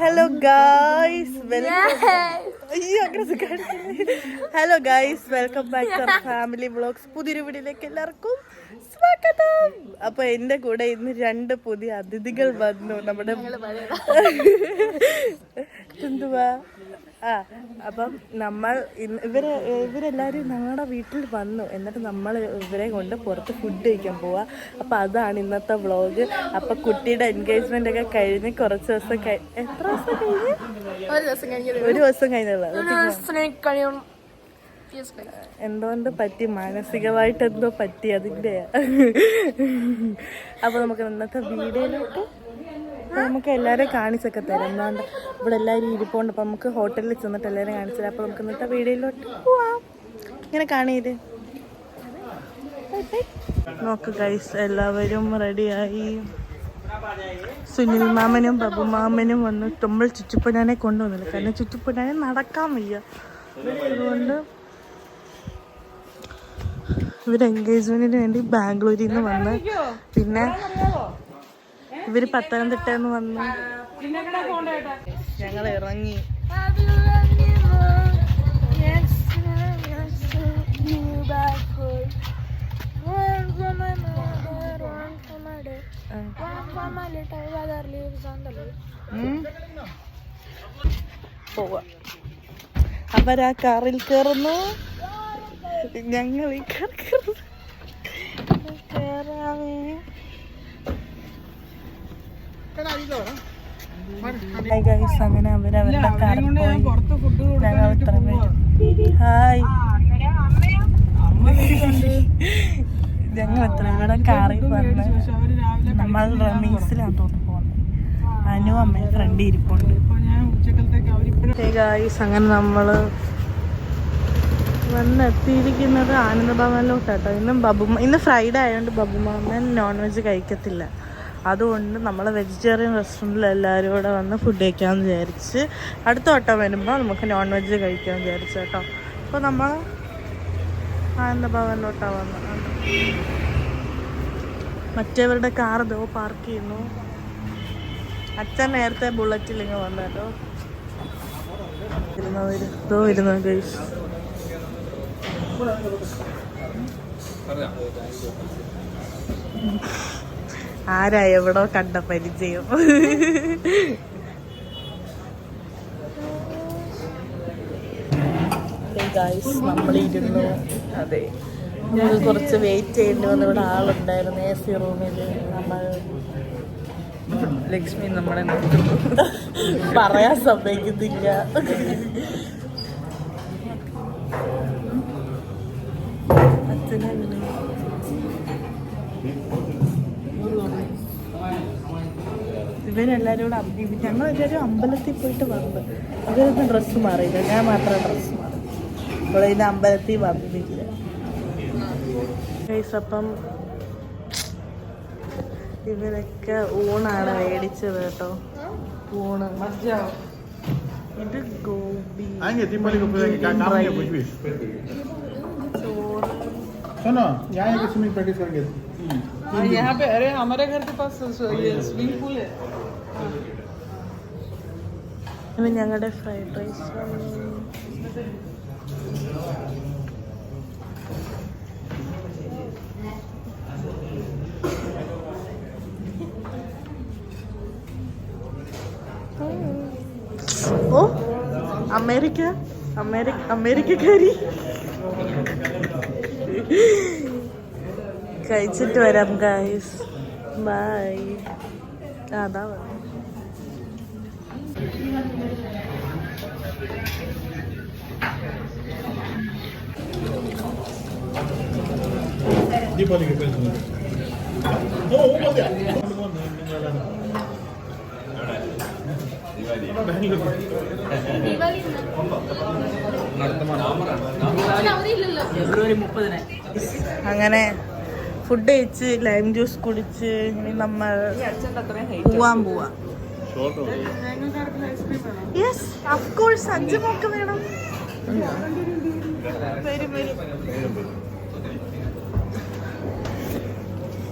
Hello guys welcome അയ്യോ അങ്ങനെ hello guys welcome back to family vlogs പുതിയൊരു വീഡിയോയിലേക്ക് എല്ലാവർക്കും സ്വാഗതം. അപ്പൊ എന്റെ കൂടെ ഇന്ന് രണ്ട് പുതിയ അതിഥികൾ വന്നു നമ്മുടെ എന്തുവാ? ആ അപ്പം നമ്മൾ ഇവരെ ഇവരെല്ലാവരും ഞങ്ങളുടെ വീട്ടിൽ വന്നു. എന്നിട്ട് നമ്മൾ ഇവരെ കൊണ്ട് പുറത്ത് ഫുഡ് കഴിക്കാൻ പോവാ. അപ്പം അതാണ് ഇന്നത്തെ വ്ളോഗ് അപ്പം കുട്ടിയുടെ എൻഗേജ്മെന്റ് ഒക്കെ കഴിഞ്ഞ് കുറച്ച് ദിവസം കഴി എത്ര ദിവസം കഴിഞ്ഞ്? ഒരു ദിവസം കഴിഞ്ഞു ഒരു ദിവസം കഴിഞ്ഞുള്ള. എന്തുകൊണ്ട് പറ്റി? മാനസികമായിട്ട് എന്തോ പറ്റി അതിന്റെ അപ്പോൾ നമുക്ക് ഇന്നത്തെ വീഡിയോയിലോട്ട് അപ്പൊ നമുക്ക് എല്ലാവരെയും കാണിച്ചൊക്കെ തരാം. എന്താണ്ട്? ഇവിടെ എല്ലാവരും ഇരിപ്പുണ്ട്. അപ്പോൾ നമുക്ക് ഹോട്ടലിൽ ചെന്നിട്ട് എല്ലാവരും കാണിച്ചു തരാം. അപ്പോൾ നമുക്ക് ഇന്നത്തെ വീഡിയോയിലോട്ട് പോവാം. ഇങ്ങനെ കാണിയത് നോക്ക് ഗൈസ് എല്ലാവരും റെഡിയായി സുനിൽ മാമനും ബബു മാമനും വന്ന് നമ്മൾ ചുറ്റുപ്പനാനെ കൊണ്ടുവന്നില്ല. കാരണം ചുറ്റുപ്പനാനെ നടക്കാൻ വയ്യ. അതുകൊണ്ട് ഇവർ എൻഗേജ്മെന്റിന് വേണ്ടി ബാംഗ്ലൂരിൽ നിന്ന് വന്ന് പിന്നെ ഇവർ പത്തനംതിട്ട നിന്ന് വന്നു. ഞങ്ങൾ ഇറങ്ങി. അവരാ കാറിൽ കയറുന്നു ഞങ്ങൾ ഈ കാർ കയറുന്നു കേറാമേ ഹായ് ഗൈസ് അങ്ങനെ അവരവരുടെ കാറിൽ പോയി ഞങ്ങൾ ഇത്ര പേര്. ഹായ് ഞങ്ങൾ ഇത്ര പേരുടെ കാറിൽ വന്ന് നമ്മൾ റമീസിലാണ് തോന്നുന്നു പോകുന്നത്. അനു അമ്മയും ഫ്രണ്ട് ഇരിപ്പുണ്ട്. ഗൈസ് അങ്ങനെ നമ്മൾ വന്നെത്തിയിരിക്കുന്നത് ആനന്ദഭവനിലോട്ടാട്ടോ. ഇന്ന് ബബുമ ഇന്ന് ഫ്രൈഡേ ആയതുകൊണ്ട് ബബുമാമൻ നോൺ വെജ് കഴിക്കത്തില്ല. അതുകൊണ്ട് നമ്മൾ വെജിറ്റേറിയൻ റെസ്റ്റോറന്റിൽ എല്ലാവരും കൂടെ വന്ന് ഫുഡ് കഴിക്കാമെന്ന് വിചാരിച്ച് അടുത്ത വട്ടം വരുമ്പോൾ നമുക്ക് നോൺ വെജ് കഴിക്കാമെന്ന് വിചാരിച്ചു കേട്ടോ. അപ്പോൾ നമ്മൾ ആനന്ദഭവനിലോട്ടാണ് വന്നത് മറ്റേവരുടെ കാർ ഇതോ പാർക്ക് ചെയ്യുന്നു. അച്ഛൻ നേരത്തെ ബുള്ളറ്റിൽ ഇങ്ങ് വന്നു കേട്ടോ. ഇരുന്നോ ഇരുന്നു ആരാ എവിടോ കണ്ട പരിചയം? നമ്മളിരുന്നു അതെ. നമുക്ക് കുറച്ച് വെയിറ്റ് ചെയ്യേണ്ടി വന്നു. ഇവിടെ ആളുണ്ടായിരുന്നു എ സി റൂമിൽ നമ്മൾ ലക്ഷ്മി നമ്മളെ പറയാൻ സമ്മതിക്കുന്നില്ല അച്ഛനെ ഇവരെല്ലാവരും കൂടെ അമ്പ- ഞങ്ങൾ എല്ലാവരും അമ്പലത്തിൽ പോയിട്ട് വന്നു ഇവരൊന്നും ഡ്രസ്സ് മാറിയില്ല ഞാൻ മാത്രമേ ഡ്രസ്സ് മാറി ഇവിടെ ഇതിന് അമ്പലത്തിൽ വന്നില്ല ഗൈസ് അപ്പം ഇവരൊക്കെ ഊണാണ് മേടിച്ചത് കേട്ടോ ഊണ് ഇത് ഗോപി आएंगे दीपावली को पूजा की क्या काम नहीं है कुछ भी ചോറ് सुनो यहाँ आएंगे स्विमिंग प्रैक्टिस करेंगे यहाँ पे अरे हमारे घर के पास ये स्विमिंग पूल है ഇവ ഞങ്ങളുടെ ഫ്രൈഡ് റൈസ് ഓ അമേരിക്ക അമേരിക്ക അമേരിക്കക്കാരി. കഴിച്ചിട്ട് വരാം ഗായ്സ് ബൈ അതാ ದೀಪಾವಳಿಗೆ ಬೇಕಂದ್ರೆ ಓ ಬಂದೆ അങ്ങനെ ഫുഡ് കഴിച്ച് ലൈം ജ്യൂസ് കുടിച്ച് ഇനി നമ്മൾ പോവാൻ പോവാം. യെസ് ഓഫ് കോഴ്സ് അഞ്ചു മോക്ക് വേണം. വരും വരും.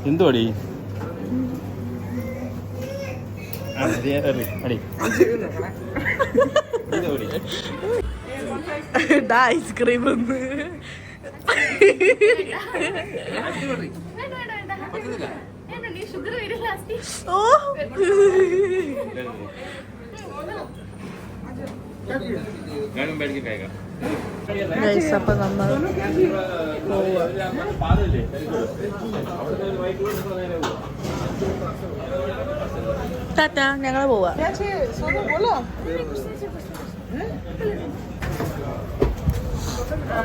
എന്തുവാടി? ഐസ്ക്രീം ഒന്ന് ഓ ഗൈസ് അപ്പൊ നമ്മൾ ടാറ്റ ഞങ്ങൾ പോവാ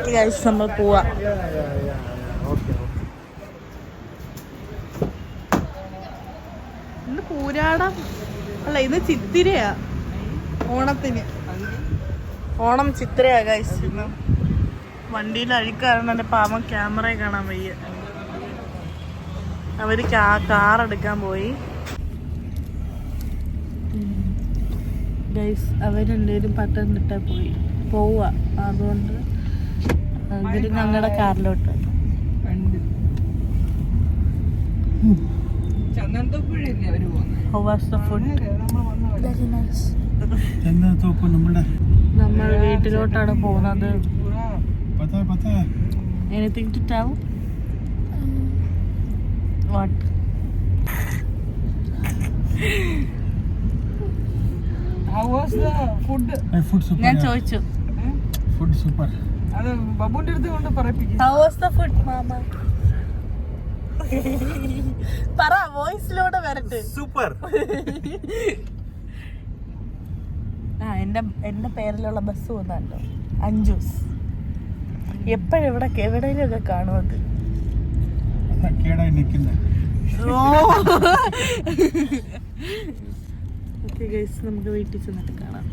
ഗൈസ് നമ്മൾ പോവാ ഇന്ന് പൂരാടം. അല്ല ഇന്ന് ചിത്തിരയാ. ഓണത്തിന്. ഓണം ചിത്രയാ ഗൈസ് ഇന്ന് വണ്ടിയിൽ അഴുക്കാരണം എന്റെ പാമ ക്യാമറയെ കാണാൻ വയ്യ. അവർ കാർ എടുക്കാൻ പോയി. ഗൈസ് അവർ രണ്ടുപേരും പത്തനംതിട്ട പോയി. പോവാ. അതുകൊണ്ട് ഞങ്ങളുടെ കാറിലോട്ട് How was the food? Chandanathope നമ്മുടെ നമ്മൾ വീട്ടിലോട്ടാണ് പോകുന്നത്. പൂരാ പത്താ പത്താ anything to tell what How was the food? Food super ഞാൻ ചോദിച്ചു. ഫുഡ് സൂപ്പർ അത് ബബുന്റെ അടുത്ത് കൊണ്ട് പറയിപ്പിക്കും How was the food, മാമ പറ വോയിസിലൂടെ വരട്ടെ. സൂപ്പർ. ആ എന്റെ എന്റെ പേരിലുള്ള ബസ് പോകുന്നുണ്ടോ അഞ്ചൂസ് എപ്പോഴെവിടെ എവിടെയെങ്കിലും ഒക്കെ കാണും അത്. നമുക്ക് വീട്ടിൽ ചെന്നിട്ട് കാണാം.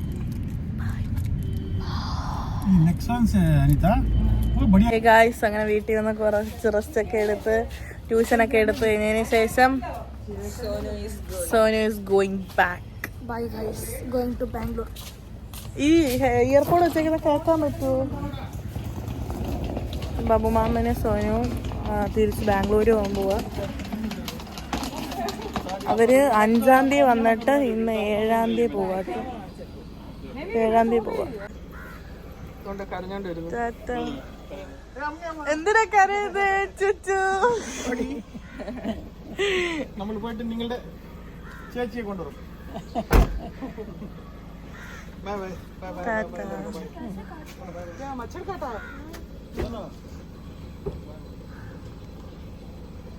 നെക്സോൺസ് അനിത? ഓ ബടിയ. ഗായ്സ് അങ്ങനെ വീട്ടിൽ നിന്ന് കുറച്ച് റെസ്റ്റ് ഒക്കെ എടുത്ത് ട്യൂഷനൊക്കെ എടുത്ത് കഴിഞ്ഞതിന് ശേഷം Sonu is going back Bye guys, going to Bangalore. ഈ ഇയർപോഡ് വെച്ചേക്കുന്ന കേൾക്കാൻ പറ്റുമോ? ബാബുമാമനെ സോനു തിരിച്ച് ബാംഗ്ലൂർ പോകാൻ പോവാ അവർ അഞ്ചാം തീയതി വന്നിട്ട് ഇന്ന് ഏഴാം തീയതി പോവാ. ഏഴാം തീയതി പോവാ. എന്തിനാ കരയുന്നത് ചുച്ചു നമ്മൾ പോയിട്ട് നിങ്ങളുടെ ചേച്ചിയെ കൊണ്ടുവരും bye bye bye bye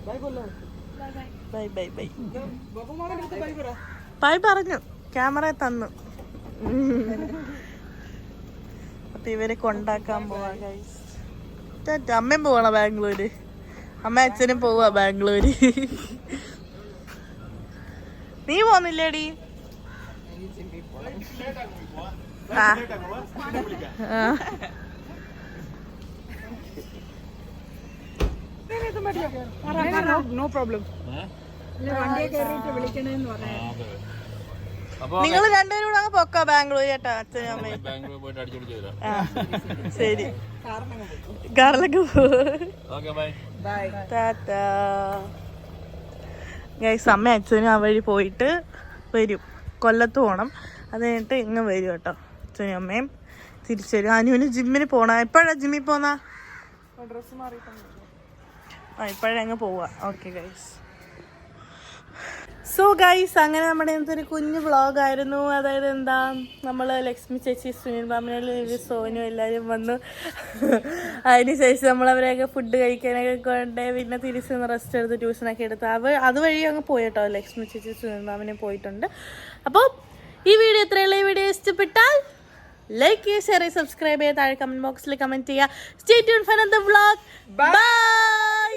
bye ബോലോ bye bye bye. Babu മാമന്റെ അടുത്ത് ബൈ പറ. പറഞ്ഞു. ക്യാമറ തന്നു. അപ്പൊ ഇവരെ കൊണ്ടാക്കാൻ പോവാ ഗൈസ്. അമ്മയും പോവണ ബാംഗ്ലൂര്? അമ്മ അച്ഛനും പോവുക ബാംഗ്ലൂര്. നീ പോന്നില്ലേടി? ആ. കയറിയിട്ട് നോ പ്രോബ്ലം നിങ്ങൾ രണ്ടുപേരും കൂടെ അങ്ങ് പൊക്കോ ബാംഗ്ലൂർ ചേട്ടാ അച്ഛനും അമ്മയും. ബാംഗ്ലൂർ പോയിട്ട് അടിച്ചടിച്ച് വരാം. ആ ശരി. കാറിലൊക്കെ പോ. ബൈ. ബൈ. ടാറ്റാ. ഗൈസ് അമ്മ അച്ഛനും ആ വഴി പോയിട്ട് വരും. കൊല്ലത്ത് പോകണം അത് കഴിഞ്ഞിട്ട് ഇങ്ങ് വരും കേട്ടോ അച്ഛനും അമ്മയും. തിരിച്ചു വരും. അനുവിന് ജിമ്മിന് പോണ? എപ്പോഴാ ജിമ്മിൽ പോന്ന? ഡ്രസ് മാറിയിട്ടുണ്ട് ആ ഇപ്പോഴങ്ങ് പോവാ. Okay guys. സോ ഗൈസ് അങ്ങനെ നമ്മുടെ ഒരു കുഞ്ഞു വ്ളോഗായിരുന്നു അതായത് എന്താ നമ്മൾ ലക്ഷ്മി ചേച്ചി സുനിൽ മാമനെ സോനു എല്ലാവരും വന്നു. അതിനുശേഷം നമ്മൾ അവരെയൊക്കെ ഫുഡ് കഴിക്കാനൊക്കെ കൊണ്ട് പിന്നെ തിരിച്ച് നിന്ന് റെസ്റ്റ് എടുത്ത് ട്യൂഷനൊക്കെ എടുത്ത് അവ അതുവഴി അങ്ങ് പോയിട്ടോ ലക്ഷ്മി ചേച്ചി സുനിൽ മാമനെ പോയിട്ടുണ്ട്. അപ്പോൾ ഈ വീഡിയോ ഇത്രയുള്ള ഈ വീഡിയോ ഇഷ്ടപ്പെട്ടാൽ ലൈക്ക് ചെയ്യുക ഷെയർ ചെയ്യുക സബ്സ്ക്രൈബ് ചെയ്യുക താഴെ കമന്റ് ബോക്സിൽ കമന്റ് ചെയ്യുക. Stay tune for the vlog bye